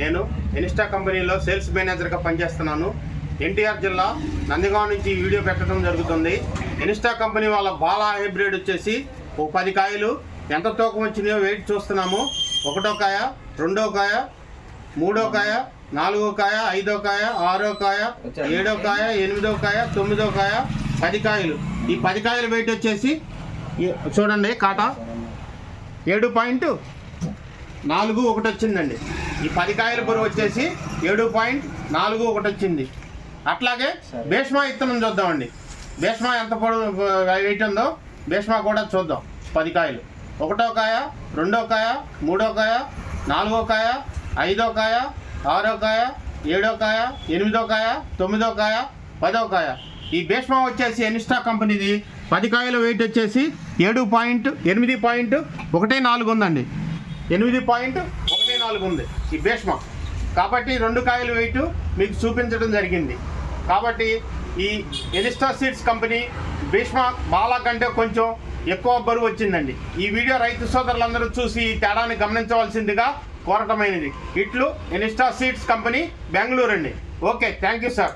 నేను ఎనిస్టా కంపెనీలో సేల్స్ మేనేజర్గా పనిచేస్తున్నాను. ఎన్టీఆర్ జిల్లా నందిగాం నుంచి ఈ వీడియో పెట్టడం జరుగుతుంది. ఎనిస్టా కంపెనీ వాళ్ళ బాలా హైబ్రిడ్ వచ్చేసి ఓ పది కాయలు. ఎంత తూకం వచ్చినాయో వెయిట్ చూస్తున్నాము. ఒకటో కాయ రెండో కాయ మూడో కాయ నాలుగో కాయ ఐదో కాయ ఆరో కాయ ఏడో కాయ ఎనిమిదో కాయ తొమ్మిదో కాయ పది కాయలు. ఈ పది కాయలు వెయిట్ వచ్చేసి చూడండి కాటా. ఏడు పాయింట్ నాలుగు ఒకటి వచ్చిందండి ఈ పది కాయల బరువు వచ్చేసి ఏడు పాయింట్ నాలుగు ఒకటి వచ్చింది అట్లాగే భీష్మా ఇత్తనం చూద్దామండి. భీష్మా ఎంత పొడవు వెయిట్ ఉందో భీష్మా కూడా చూద్దాం. పది కాయలు. ఒకటో కాయ రెండో కాయ మూడో కాయ నాలుగో కాయ ఐదో కాయ ఆరో కాయ ఏడో కాయ ఎనిమిదో కాయ తొమ్మిదో కాయ పదో కాయ. ఈ భీష్మా వచ్చేసి ఎనిస్టా కంపెనీది. పది కాయల వెయిట్ వచ్చేసి ఏడు పాయింట్ ఎనిమిది పాయింట్ ఒకటి నాలుగు ఉందండి. ఎనిమిది పాయింట్ ఒకటి నాలుగు ఉంది. ఈ భీష్మ కాబట్టి రెండు కాయల వెయిట్ మీకు చూపించడం జరిగింది. కాబట్టి ఈ ఎనిస్టా సీడ్స్ కంపెనీ భీష్మ బాలా కంటే కొంచెం ఎక్కువ బరువు వచ్చిందండి. ఈ వీడియో రైతు సోదరులందరూ చూసి ఈ తేడాన్ని గమనించవలసిందిగా కోరటమైనది. ఇట్లు ఎనిస్టా సీడ్స్ కంపెనీ బెంగళూరు అండి ఓకే థ్యాంక్ యూ సార్.